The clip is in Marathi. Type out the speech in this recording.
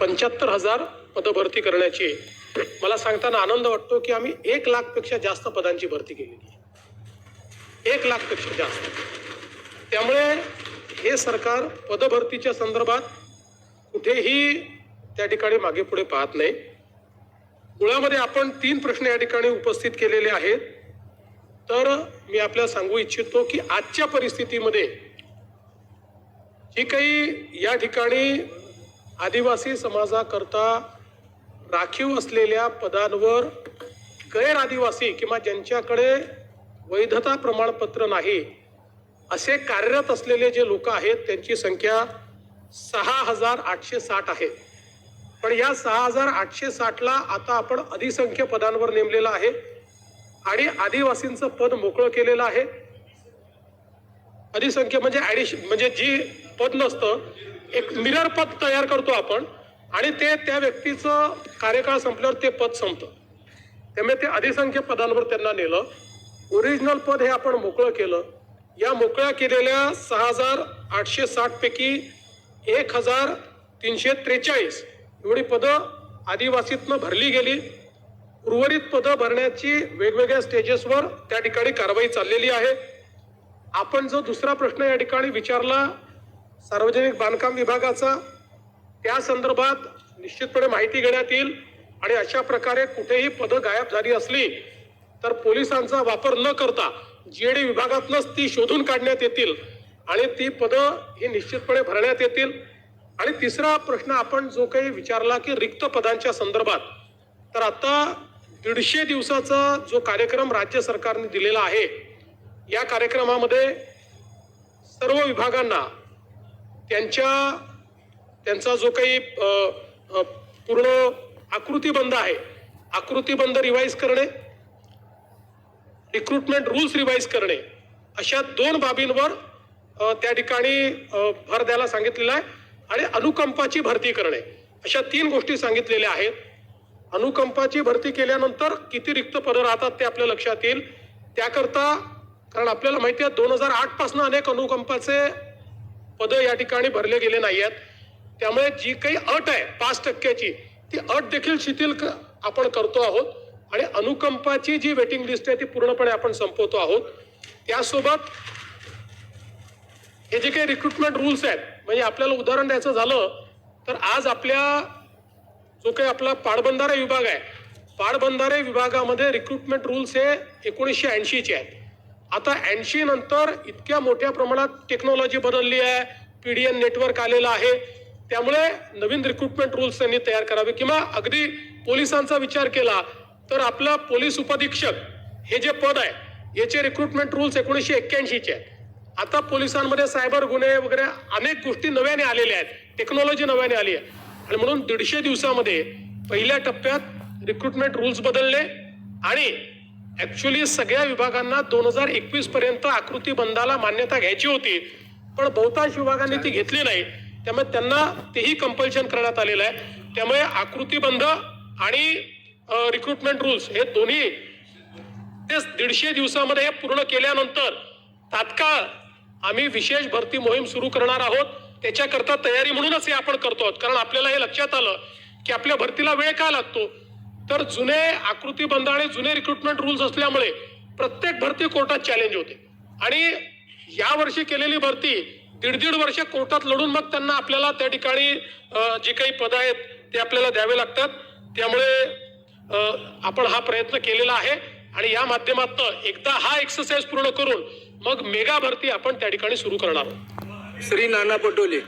पंच्याहत्तर हजार पदं भरती करण्याची मला सांगताना आनंद वाटतो की आम्ही एक लाखपेक्षा जास्त पदांची भरती केलेली आहे. एक लाखपेक्षा जास्त. त्यामुळे हे सरकार पदभरतीच्या संदर्भात कुठेही त्या ठिकाणी मागे पुढे पाहत नाही. मुळामध्ये आपण तीन प्रश्न या ठिकाणी उपस्थित केलेले आहेत. तर मी आपल्याला सांगू इच्छितो की आजच्या परिस्थितीमध्ये जी काही या ठिकाणी आदिवासी समाजाकरता राखीव असलेल्या पदांवर गैर आदिवासी किंवा ज्यांच्याकडे वैधता प्रमाणपत्र नाही असे कार्यरत असलेले जे लोक आहेत त्यांची संख्या सहा हजार आठशे साठ आहे. पण या सहा हजार आठशे साठला आता आपण अधिसंख्य पदांवर नेमलेलं आहे आणि आदिवासींचं पद मोकळं केलेलं आहे. अधिसंख्य म्हणजे ॲडिश म्हणजे जी पद नसतं एक मिरर पद तयार करतो आपण आणि ते त्या व्यक्तीचं कार्यकाळ संपल्यावर ते पद संपतं. त्यामुळे ते अधिसंख्य पदांवर त्यांना नेलं. ओरिजिनल पद हे आपण मोकळं केलं. या मोकळ्या केलेल्या सहा हजार आठशे साठपैकी एक हजार तीनशे त्रेचाळीस एवढी पदं आदिवासीतनं भरली गेली. उर्वरित पदं भरण्याची वेगवेगळ्या स्टेजेसवर त्या ठिकाणी कारवाई चाललेली आहे. आपण जो दुसरा प्रश्न या ठिकाणी विचारला सार्वजनिक बांधकाम विभागाचा त्या संदर्भात निश्चितपणे माहिती घेण्यात येईल आणि अशा प्रकारे कुठेही पदं गायब झाली असली तर पोलिसांचा वापर न करता जीएडी विभागातनंच ती शोधून काढण्यात येतील आणि ती पदं ही निश्चितपणे भरण्यात येतील. आणि तिसरा प्रश्न आपण जो काही विचारला की रिक्त पदांच्या संदर्भात तर आता दीडशे दिवसाचा जो कार्यक्रम राज्य सरकारने दिलेला आहे या कार्यक्रमामध्ये सर्व विभागांना त्यांच्या त्यांचा जो काही पूर्ण आकृतीबंध आहे. आकृतीबंध रिवाईज करणे रिक्रुटमेंट रूल्स रिवाईज करणे अशा दोन बाबींवर त्या ठिकाणी भर द्यायला सांगितलेला आहे. आणि अनुकंपाची भरती करणे अशा तीन गोष्टी सांगितलेल्या आहेत. अनुकंपाची भरती केल्यानंतर किती रिक्त पदं राहतात ते आपल्या लक्षात येईल. त्याकरता कारण आपल्याला माहिती आहे दोन हजार आठपासनं अनेक अनुकंपाचे पदं या ठिकाणी भरले गेले नाही आहेत त्यामुळे जी काही अट आहे पाच टक्क्याची ती अट देखील शिथिल आपण करतो आहोत. आणि अनुकंपाची जी वेटिंग लिस्ट आहे ती पूर्णपणे आपण संपवतो आहोत. त्यासोबत हे जे काही रिक्रुटमेंट रूल्स आहेत म्हणजे आपल्याला उदाहरण द्यायचं झालं तर आज आपल्या जो काही आपला पाटबंधारे विभाग आहे पाटबंधारे विभागामध्ये रिक्रुटमेंट रूल्स हे एकोणीसशे ऐंशीचे आहेत. आता ऐंशी नंतर इतक्या मोठ्या प्रमाणात टेक्नॉलॉजी बदलली आहे. पीडीएन नेटवर्क आलेलं आहे. त्यामुळे नवीन रिक्रुटमेंट रूल्स त्यांनी तयार करावे. किंवा अगदी पोलिसांचा विचार केला तर आपला पोलीस उपधीक्षक हे जे पद आहे याचे रिक्रुटमेंट रूल्स एकोणीसशे एक्क्याऐंशीचे आहेत. आता पोलिसांमध्ये सायबर गुन्हे वगैरे अनेक गोष्टी नव्याने आलेल्या आहेत. टेक्नॉलॉजी नव्याने आली आहे. आणि म्हणून दीडशे दिवसामध्ये पहिल्या टप्प्यात रिक्रुटमेंट रूल्स बदलले आणि ऍक्च्युली सगळ्या विभागांना दोन हजार एकवीस पर्यंत आकृती बंदाला मान्यता घ्यायची होती. पण बहुतांश विभागांनी ती घेतली नाही. त्यामुळे त्यांना तेही कंपल्शन करण्यात आलेलं आहे. त्यामुळे आकृती बंद आणि रिक्रुटमेंट रूल्स हे दोन्ही ते दीडशे दिवसामध्ये हे पूर्ण केल्यानंतर तात्काळ आम्ही विशेष भरती मोहीम सुरू करणार आहोत. त्याच्याकरता तयारी म्हणूनच हे आपण करतो आहोत. कारण आपल्याला हे लक्षात आलं की आपल्या भरतीला वेळ का लागतो? तर जुने आकृतीबंध आणि जुने रिक्रुटमेंट रूल्स असल्यामुळे प्रत्येक भरती कोर्टात चॅलेंज होते. आणि या वर्षी केलेली भरती दीड दीड वर्ष कोर्टात लढून मग त्यांना आपल्याला त्या ठिकाणी जी काही पदं आहेत ते आपल्याला द्यावे लागतात. त्यामुळे आपण हा प्रयत्न केलेला आहे. आणि या माध्यमातून एकदा हा एक्सरसाइज पूर्ण करून मग मेगा भरती आपण त्या ठिकाणी सुरू करणार आहोत. श्री नाना पटोले.